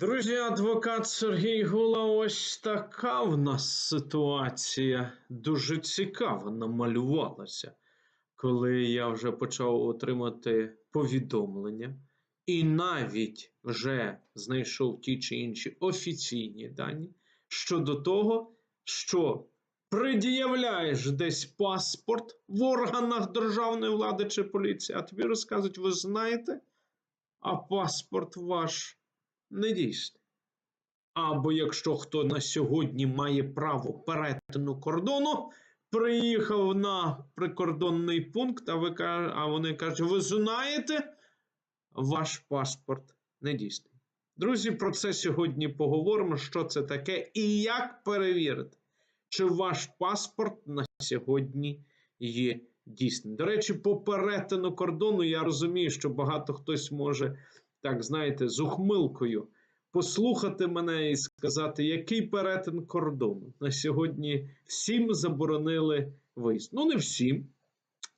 Друзі, адвокат Сергій Гула, ось така в нас ситуація. Дуже цікаво намалювалася, коли я вже почав отримати повідомлення. І навіть вже знайшов ті чи інші офіційні дані щодо того, що пред'являєш десь паспорт в органах державної влади чи поліції, а тобі розказують, ви знаєте, а паспорт ваш не дійсний. Або якщо хто на сьогодні має право перетину кордону, приїхав на прикордонний пункт, а, ви, а вони кажуть, ви знаєте, ваш паспорт не дійсний. Друзі, про це сьогодні поговоримо, що це таке і як перевірити, чи ваш паспорт на сьогодні є дійсним. До речі, по перетину кордону я розумію, що багато хтось може, так знаєте, з ухмилкою послухати мене і сказати, який перетин кордону. На сьогодні всім заборонили виїзд. Ну, не всім.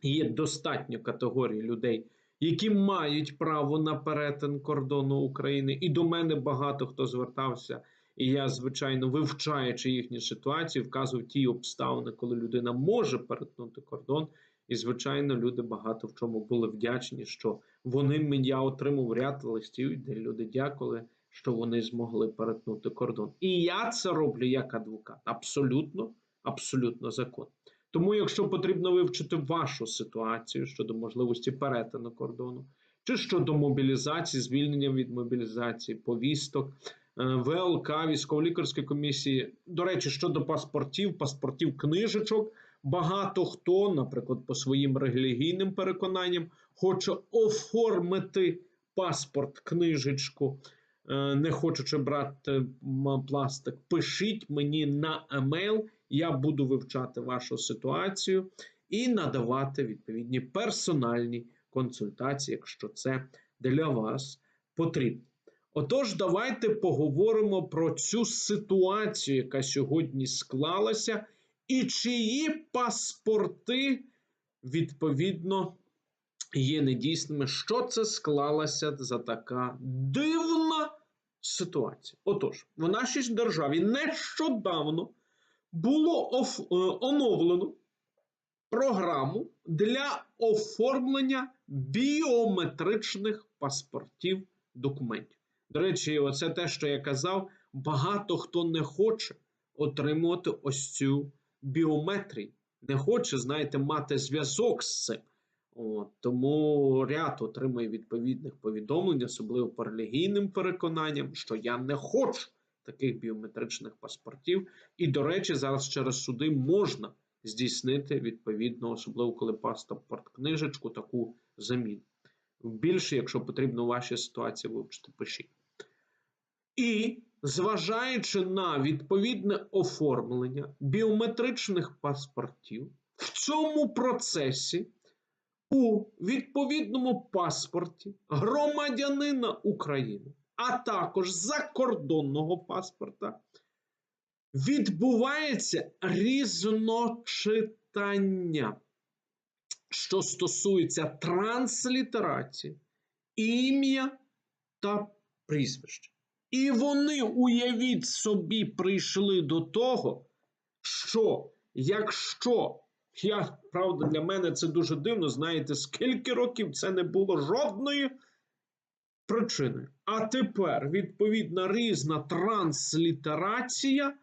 Є достатньо категорій людей, які мають право на перетин кордону України. І до мене багато хто звертався. І я, звичайно, вивчаючи їхні ситуації, вказував ті обставини, коли людина може перетнути кордон. І, звичайно, люди багато в чому були вдячні, що вони мені я отримав ряд листів, де люди дякували, що вони змогли перетнути кордон. І я це роблю як адвокат. Абсолютно, абсолютно закон. Тому, якщо потрібно вивчити вашу ситуацію щодо можливості перетину кордону, чи щодо мобілізації, звільнення від мобілізації, повісток, е, ВЛК, військово-лікарської комісії, до речі, щодо паспортів, паспортів, книжечок, багато хто, наприклад, по своїм релігійним переконанням, хоче оформити паспорт, книжечку, е, не хочучи брати пластик, пишіть мені на емейл, я буду вивчати вашу ситуацію і надавати відповідні персональні консультації, якщо це для вас потрібно. Отож, давайте поговоримо про цю ситуацію, яка сьогодні склалася, і чиї паспорти відповідно є недійсними. Що це склалася за така дивна ситуація? Отож, в нашій державі нещодавно було оф- е, оновлено програму для оформлення біометричних паспортів документів. До речі, оце те, що я казав, багато хто не хоче отримувати ось цю біометрію. Не хоче, знаєте, мати зв'язок з цим. От, тому ряд отримує відповідних повідомлень, особливо по релігійним переконанням, що я не хочу таких біометричних паспортів. І, до речі, зараз через суди можна здійснити відповідно, особливо коли паспорт книжечку, таку заміну. Більше, якщо потрібно ваші ситуації вивчити, пишіть. І зважаючи на відповідне оформлення біометричних паспортів, в цьому процесі у відповідному паспорті громадянина України, а також закордонного паспорта, відбувається різночитання, що стосується транслітерації, ім'я та прізвище. І вони, уявіть собі, прийшли до того, що якщо я, правда, для мене це дуже дивно, знаєте, скільки років це не було жодної причини. А тепер, відповідна різна транслітерація,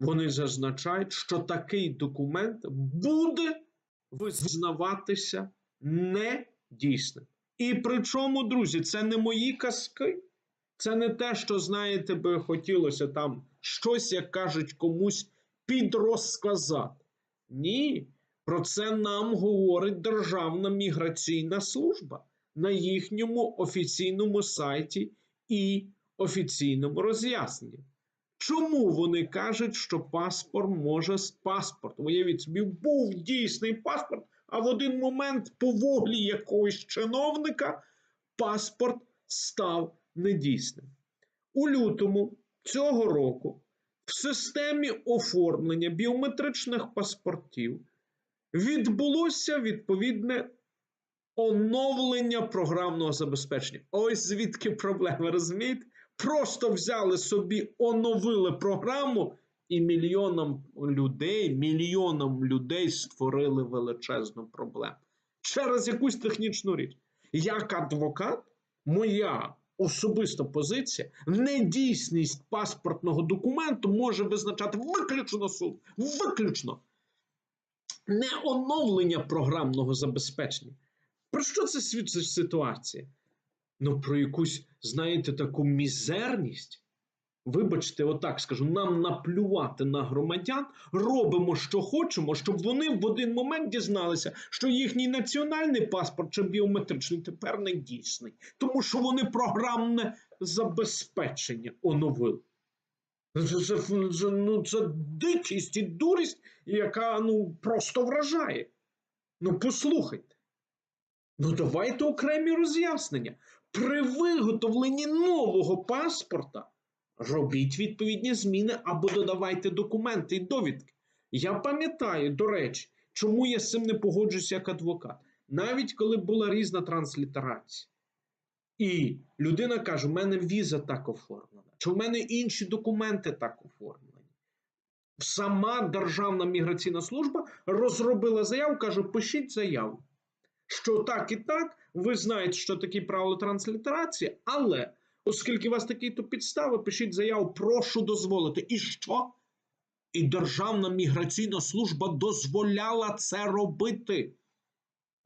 вони зазначають, що такий документ буде визнаватися недійсним. І причому, друзі, це не мої казки. Це не те, що, знаєте, би хотілося там щось, як кажуть, комусь підрозказати. Ні, про це нам говорить Державна міграційна служба на їхньому офіційному сайті і офіційному роз'ясненні. Чому вони кажуть, що паспорт може паспорт? Уявіть собі, був дійсний паспорт, а в один момент по волі якогось чиновника паспорт став недійсним. У лютому цього року в системі оформлення біометричних паспортів відбулося відповідне оновлення програмного забезпечення. Ось звідки проблема, розумієте? Просто взяли собі, оновили програму і мільйонам людей, мільйонам людей створили величезну проблему через якусь технічну річ. Як адвокат, моя особиста позиція, недійсність паспортного документу може визначати виключно суд. Виключно не оновлення програмного забезпечення. Про що це свідчить ситуація? Ну, про якусь, знаєте, таку мізерність. Вибачте, отак скажу, нам наплювати на громадян, робимо, що хочемо, щоб вони в один момент дізналися, що їхній національний паспорт чи біометричний тепер не дійсний, тому що вони програмне забезпечення оновили. Це, це, це, ну, це дикість і дурість, яка ну, просто вражає. Ну, послухайте. Ну, давайте окремі роз'яснення. При виготовленні нового паспорта робіть відповідні зміни або додавайте документи і довідки. Я пам'ятаю, до речі, чому я з цим не погоджуюся як адвокат. Навіть коли була різна транслітерація. І людина каже: у мене віза так оформлена, чи в мене інші документи так оформлені. Сама Державна міграційна служба розробила заяву, каже: пишіть заяву. Що так і так, ви знаєте, що такі правила транслітерації, але оскільки у вас такі то підстави, пишіть заяву, прошу дозволити. І що? І Державна міграційна служба дозволяла це робити.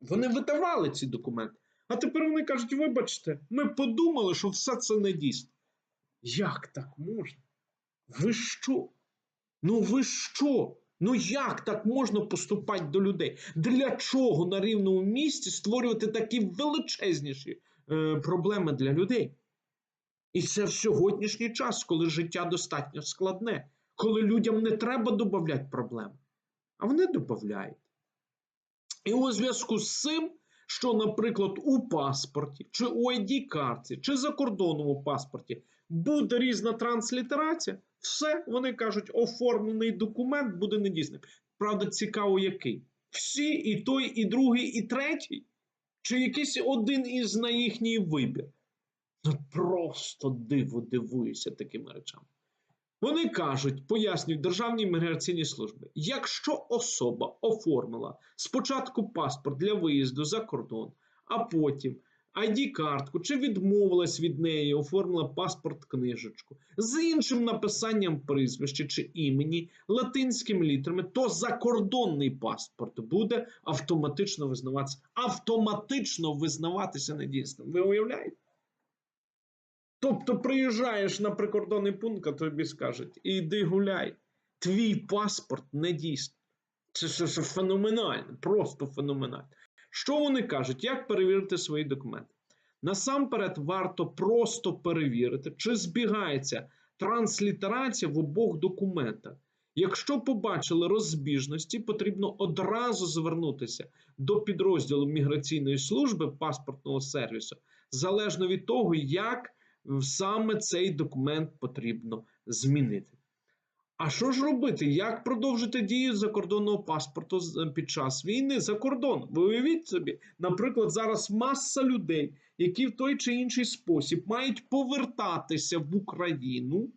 Вони видавали ці документи. А тепер вони кажуть: вибачте, ми подумали, що все це не дійсно. Як так можна? Ви що? Ну ви що? Ну як так можна поступати до людей? Для чого на рівному місці створювати такі величезніші е, проблеми для людей? І це в сьогоднішній час, коли життя достатньо складне, коли людям не треба додати проблеми, а вони додають. І у зв'язку з цим, що, наприклад, у паспорті, чи у id карті чи закордонному паспорті буде різна транслітерація, все, вони кажуть, оформлений документ буде недійсним. Правда, цікаво, який? Всі, і той, і другий, і третій? Чи якийсь один із на їхній вибір? Ну просто диво дивуюся такими речами. Вони кажуть, пояснюють Державній міграційній службі, якщо особа оформила спочатку паспорт для виїзду за кордон, а потім ID-картку чи відмовилась від неї, оформила паспорт книжечку з іншим написанням прізвища чи імені латинськими літерами, то закордонний паспорт буде автоматично визнаватися, автоматично визнаватися недійсним. Ви уявляєте? Тобто приїжджаєш на прикордонний пункт, а тобі скажуть, іди гуляй, твій паспорт не дійсний. Це, це, це феноменально, просто феноменально. Що вони кажуть? Як перевірити свої документи? Насамперед, варто просто перевірити, чи збігається транслітерація в обох документах. Якщо побачили розбіжності, потрібно одразу звернутися до підрозділу міграційної служби паспортного сервісу, залежно від того, як саме цей документ потрібно змінити. А що ж робити? Як продовжити дію закордонного паспорту під час війни за кордон? Ви уявіть собі, наприклад, зараз маса людей, які в той чи інший спосіб мають повертатися в Україну,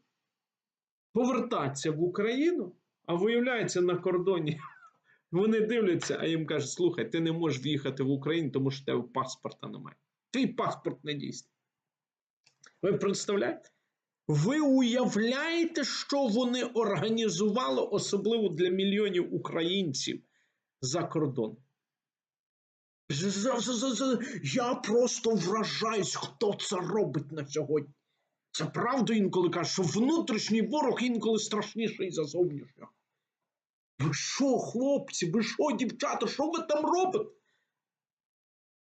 повертатися в Україну, а виявляється на кордоні. Вони дивляться, а їм кажуть: слухай, ти не можеш в'їхати в Україну, тому що тебе паспорта немає. Твій паспорт не дійсний. Ви представляєте? Ви уявляєте, що вони організували, особливо для мільйонів українців за кордон? Я просто вражаюсь, хто це робить на сьогодні. Це правда інколи каже, що внутрішній ворог інколи страшніший за зовнішнього. Ви що, хлопці, ви що, дівчата, що ви там робите?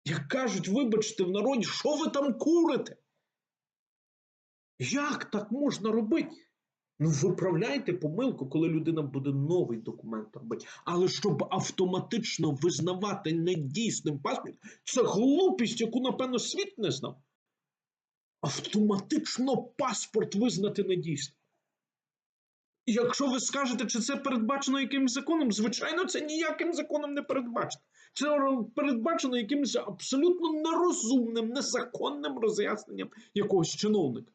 Як кажуть, вибачте в народі, що ви там курите? Як так можна робити? Ну, виправляйте помилку, коли людина буде новий документ робити. Але щоб автоматично визнавати недійсним паспорт, це глупість, яку, напевно, світ не знав. Автоматично паспорт визнати недійсним. Якщо ви скажете, чи це передбачено якимось законом, звичайно, це ніяким законом не передбачено. Це передбачено якимось абсолютно нерозумним, незаконним роз'ясненням якогось чиновника.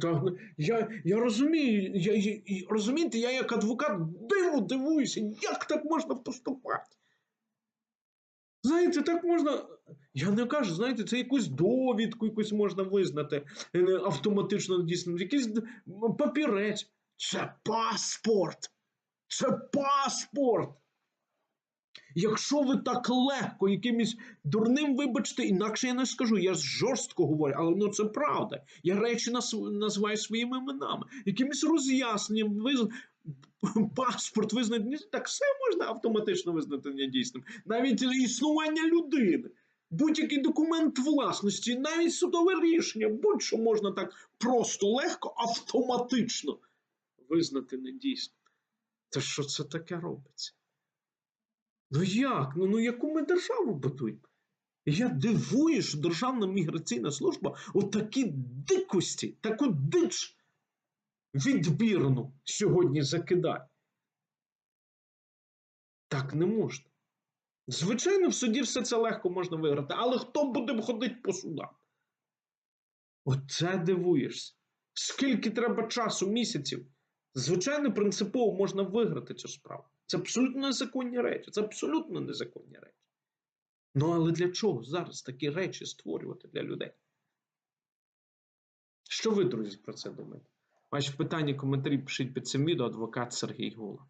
Та- я, я розумію, я, я, розумієте, я як адвокат диву дивуюся, як так можна поступати? Знаєте, так можна. Я не кажу, знаєте, це якусь довідку якусь можна визнати е, автоматично дійсно, якийсь папірець. Це паспорт. Це паспорт. Якщо ви так легко якимось дурним, вибачте, інакше я не скажу, я жорстко говорю, але ну це правда. Я речі називаю своїми іменами, якимось роз'ясненням, виз... паспорт визнати, так все можна автоматично визнати недійсним. Навіть існування людини, будь-який документ власності, навіть судове рішення, будь-що можна так просто легко, автоматично визнати недійсним. Та що це таке робиться? Ну як? Ну, ну яку ми державу будуємо? Я дивую, що Державна міграційна служба отакі дикості, таку дич відбірну сьогодні закидає. Так не можна. Звичайно, в суді все це легко можна виграти, але хто буде ходити по судам? Оце дивуєшся. Скільки треба часу, місяців? Звичайно, принципово можна виграти цю справу. Це абсолютно незаконні речі. Це абсолютно незаконні речі. Ну але для чого зараз такі речі створювати для людей? Що ви, друзі, про це думаєте? Ваші питання, коментарі пишіть під цим відео адвокат Сергій Гула.